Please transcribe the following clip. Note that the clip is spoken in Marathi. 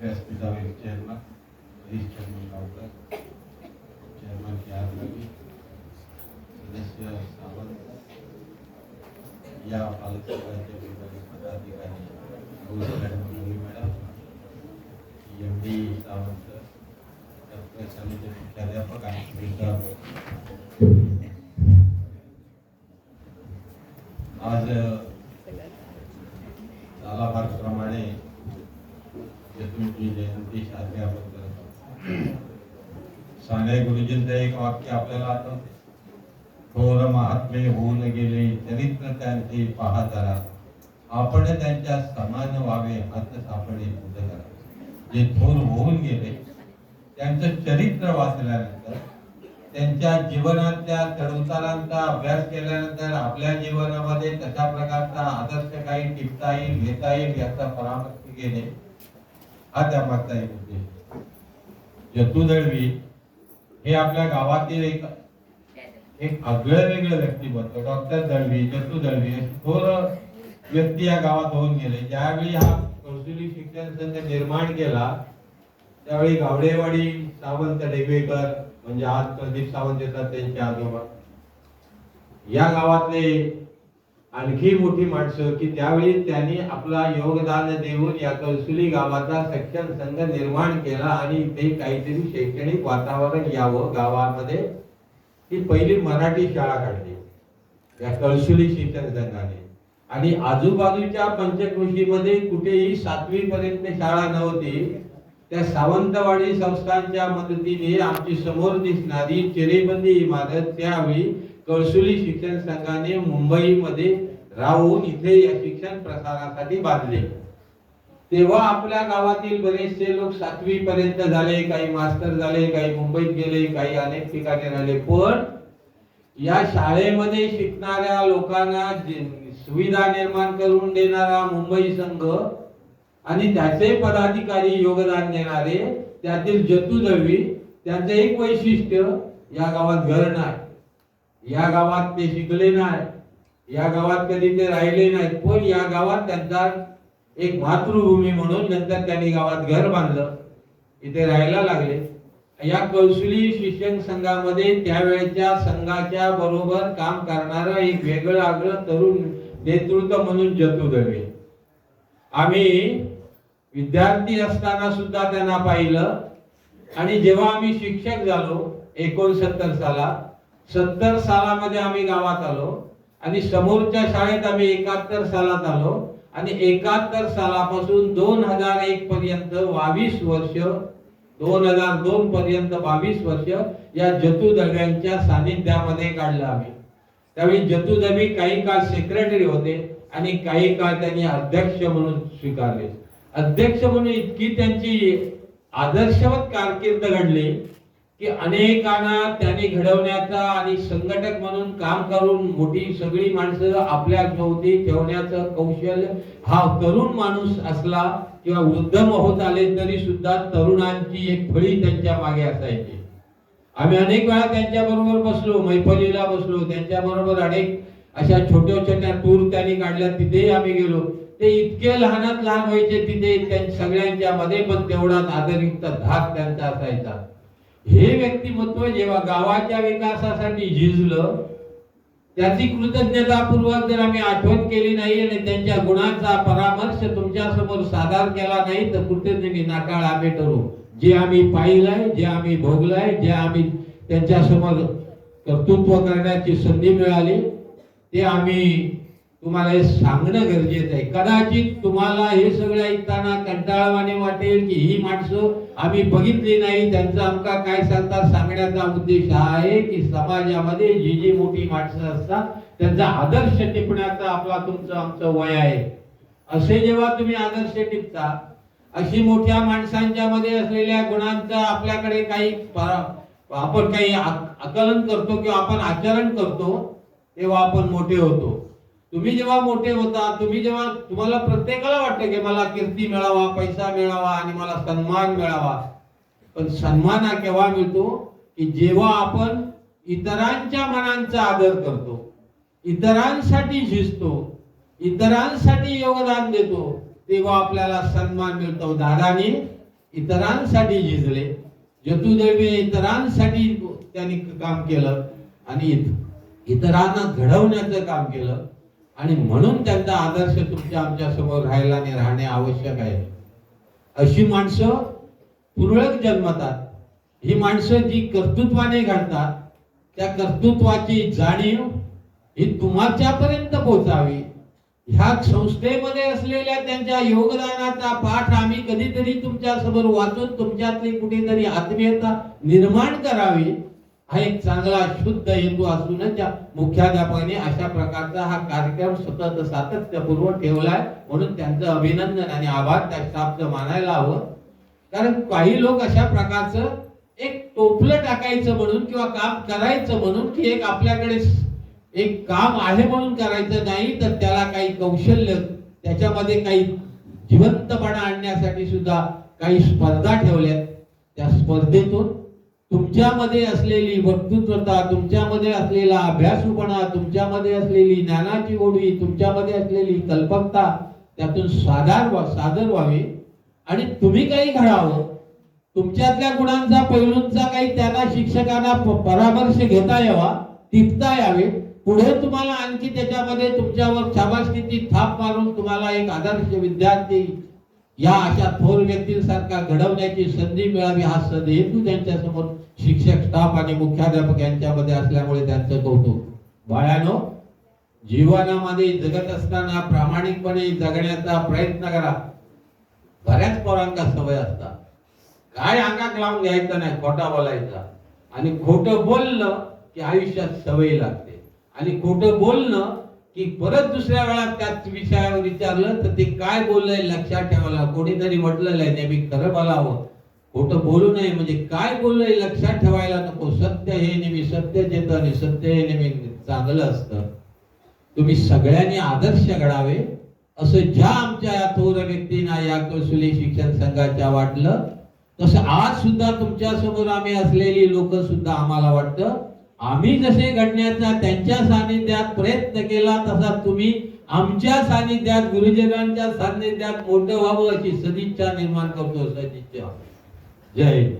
व्यासपीठावर chairman Harish Chandra Gavkar chairman K R Ravi सदस्य सावंत या पालकसंघाचे विभागीय पदाधिकारी Gaurav Murali madam M D Sawant त्या प्रशालेचे मुख्याध्यापक आणि सुविधा आज प्रमाणे यशवंतची जयंती साजरी आपण साने गुरुजींचं एक वाक्य आपल्याला आता थोर महात्मे होऊन गेले चरित्र त्यांचे पहा आपण त्यांच्या समान व्हावे हात सापडे बुद्ध करा. जे थोर होऊन गेले त्यांचं चरित्र वाचल्यानंतर त्यांच्या जीवनातल्या चढउतारांचा अभ्यास केल्यानंतर आपल्या जीवनामध्ये तशा प्रकारचा आदर्श काही टिपता येईल घेता येईल याचा परामर्श केले. हा त्यामागचा एक उद्देश जतू दळवी हे आपल्या गावातील एक एक आगळं वेगळं व्यक्तिमत्व. डॉक्टर दळवी जतू दळवी थोर व्यक्ती या गावात होऊन गेले. ज्यावेळी हा कौशली शिक्षण संघ निर्माण केला त्यावेळी गावडेवाडी सावंत डेगवेकर म्हणजे आज प्रदीप सावंत येतात त्यांचे आजोबा. या गावातले आणखी मोठी माणसं की त्यावेळी त्यांनी आपला योगदान देऊन या कळसुली गावाचा सक्षम संघ निर्माण केला आणि ते काहीतरी शैक्षणिक वातावरण यावं गावामध्ये. ही पहिली मराठी शाळा काढली. या कळसुली शिक्षण संघाने. आणि आजूबाजूच्या पंचकृषीमध्ये कुठेही सातवी पर्यंत शाळा नव्हती. त्या सावंतवाडी संस्थांच्या मदतीने आमची समोर दिसणारी चिरेबंदी इमारत त्यावेळी कळसुली शिक्षण संघाने मुंबईमध्ये राहून इथे या शिक्षण प्रसारासाठी बांधले. तेव्हा आपल्या गावातील बरेचसे लोक सातवी पर्यंत झाले काही मास्टर झाले काही मुंबईत गेले काही अनेक ठिकाणी राहिले. पण या शाळेमध्ये शिकणाऱ्या लोकांना सुविधा निर्माण करून देणारा मुंबई संघ आणि त्याचे पदाधिकारी योगदान देणारे त्यातील जतू दळवी त्यांचं एक वैशिष्ट्य या गावात घर नाही. या गावात ते शिकले नाही या गावात कधी ते राहिले नाहीत पण या गावात त्यांचा एक मातृभूमी म्हणून नंतर त्यांनी गावात घर बांधलं. इथे राहायला लागले. या कौशली शिक्षण संघामध्ये त्यावेळेच्या संघाच्या बरोबर काम करणारं एक वेगळं आगळं तरुण नेतृत्व म्हणून जतू दळवे. आम्ही विद्यार्थी असताना सुद्धा त्यांना पाहिलं. आणि जेव्हा आम्ही शिक्षक झालो एकोणसत्तर साला सत्तर सालामध्ये आम्ही गावात आलो आणि समोरच्या शाळेत आम्ही एकाहत्तर सालात आलो आणि एकाहत्तर सालापासून दोन हजार एक पर्यंत बावीस वर्ष दोन हजार दोन पर्यंत बावीस वर्ष या जतू दव्यांच्या सानिध्यामध्ये काढलं आम्ही. त्यावेळी जतू दवी काही काळ सेक्रेटरी होते आणि काही काळ त्यांनी अध्यक्ष म्हणून स्वीकारले. अध्यक्ष म्हणून इतकी त्यांची आदर्शवत कारकीर्द घडली. की अनेकांना त्यांनी घडवण्याचा आणि संघटक म्हणून काम करून मोठी सगळी माणसं आपल्या भोवती ठेवण्याचं कौशल्य हा तरुण माणूस असला किंवा वृद्ध होत आले तरी सुद्धा तरुणांची एक फळी त्यांच्या मागे असायची. आम्ही अनेक वेळा त्यांच्या बरोबर बसलो मैफलीला बसलो त्यांच्या बरोबर अनेक अशा छोट्या छोट्या टूर त्यांनी काढल्या तिथेही आम्ही गेलो. ते इतके लहानात लहान व्हायचे तिथे सगळ्यांच्या मध्ये पण तेवढाच आदरयुक्त धाक त्यांचा असायचा. हे व्यक्तिमत्व जेव्हा गावाच्या विकासासाठी झिजलं त्याची कृतज्ञतापूर्वक जर आम्ही आठवण केली नाही आणि त्यांच्या गुणांचा परामर्श तुमच्यासमोर सादर केला नाही तर कृतज्ञ नाकाळ आम्ही ठरू. जे आम्ही पाहिलंय जे आम्ही भोगलंय जे आम्ही त्यांच्यासमोर कर्तृत्व करण्याची संधी मिळाली ते आम्ही तुम्हाला हे सांगणं गरजेचं आहे. कदाचित तुम्हाला हे सगळं ऐकताना कंटाळवाने वाटेल की ही माणसं आम्ही बघितली नाही त्यांचा आमका काय सांगतात सांगण्याचा उद्देश हा आहे की समाजामध्ये जी जी मोठी माणसं असतात त्यांचा आदर्श टिपण्याचा आपला तुमचं आमचं वय आहे. असे जेव्हा तुम्ही आदर्श टिपता अशी मोठ्या माणसांच्या मध्ये असलेल्या गुणांचा आपल्याकडे काही आपण काही आकलन करतो किंवा आपण आचरण करतो तेव्हा आपण मोठे होतो. तुम्ही जेव्हा मोठे होता तुम्ही जेव्हा तुम्हाला प्रत्येकाला वाटतं की मला कीर्ती मिळावा पैसा मिळावा आणि मला सन्मान मिळावा. पण सन्मान हा केव्हा मिळतो? की जेव्हा आपण इतरांच्या मनांचा आदर करतो इतरांसाठी झिजतो इतरांसाठी योगदान देतो तेव्हा आपल्याला सन्मान मिळतो. दादानी इतरांसाठी झिजले. जतुदेवी इतरांसाठी त्यांनी काम केलं आणि इतरांना घडवण्याचं काम केलं. आणि म्हणून त्यांचा आदर्श तुमच्या आमच्यासमोर राहायला आणि राहणे आवश्यक आहे. अशी माणसं तुरळक जन्मतात. ही माणसं जी कर्तृत्वाने घडतात त्या कर्तृत्वाची जाणीव ही तुमच्यापर्यंत पोहोचावी ह्या संस्थेमध्ये असलेल्या त्यांच्या योगदानाचा पाठ आम्ही कधीतरी तुमच्यासमोर वाचून तुमच्यातली कुठेतरी आत्मीयता निर्माण करावी. हा एक चांगला शुद्ध हेतू असूनच या मुख्याध्यापकाने अशा प्रकारचा हा कार्यक्रम सतत सातत्यपूर्व ठेवलाय. म्हणून त्यांचं अभिनंदन आणि आभार त्या स्टाफचं मानायला हवं. कारण काही लोक अशा प्रकारचं एक टोपलं टाकायचं म्हणून किंवा काम करायचं म्हणून की एक आपल्याकडे एक काम आहे म्हणून करायचं नाही तर त्याला काही कौशल्य त्याच्यामध्ये काही जिवंतपणा आणण्यासाठी सुद्धा काही स्पर्धा ठेवल्यात. त्या स्पर्धेतून तुमच्यामध्ये असलेली वक्तृत्वता तुमच्यामध्ये असलेला अभ्यासूपणा तुमच्यामध्ये असलेली ज्ञानाची गोडी तुमच्यामध्ये असलेली कल्पकता त्यातून सादर व्हा- सादर व्हावी. आणि तुम्ही काही घडावं तुमच्यातल्या गुणांचा पैलूंचा काही त्यांना शिक्षकांना परामर्श घेता यावा टिपता यावे. पुढे तुम्हाला आणखी त्याच्यामध्ये तुमच्यावर शाबासकीची थाप मारून तुम्हाला एक आदर्श विद्यार्थी या अशा थोर व्यक्तींसारखा घडवण्याची संधी मिळावी हा सदहेतू त्यांच्यासमोर शिक्षक स्टाफ आणि मुख्याध्यापक यांच्यामध्ये असल्यामुळे त्यांचं कौतुक. बाळानो जीवनामध्ये जगत असताना प्रामाणिकपणे जगण्याचा प्रयत्न करा. बऱ्याच पोरांका सवय असतात. काय अंगात लावून घ्यायचं नाही खोटा बोलायचा. आणि खोटं बोललं की आयुष्यात सवय लागते. आणि खोटं बोलणं की परत दुसऱ्या वेळा त्याच विषयावर विचारलं तर ते काय बोललंय लक्षात ठेवायला. कोणीतरी म्हटलेलं आहे नेहमी खरं बोलावं खोटं बोलू नये. म्हणजे काय बोललंय लक्षात ठेवायला नको. सत्य हे नेहमी सत्यच येतं आणि सत्य हे नेहमी चांगलं असतं. तुम्ही सगळ्यांनी आदर्श घडावे. असं ज्या आमच्या या थोर व्यक्तींना या कौशल्य शिक्षण संघाच्या वाटलं तसं आज सुद्धा तुमच्यासमोर आम्ही असलेली लोक सुद्धा आम्हाला वाटतं आम्ही जसे घडण्याचा त्यांच्या सानिध्यात प्रयत्न केला तसा तुम्ही आमच्या सानिध्यात गुरुजनांच्या सानिध्यात मोठं व्हावं अशी सदिच्छा निर्माण करतो सदिच्छा जय हिंद.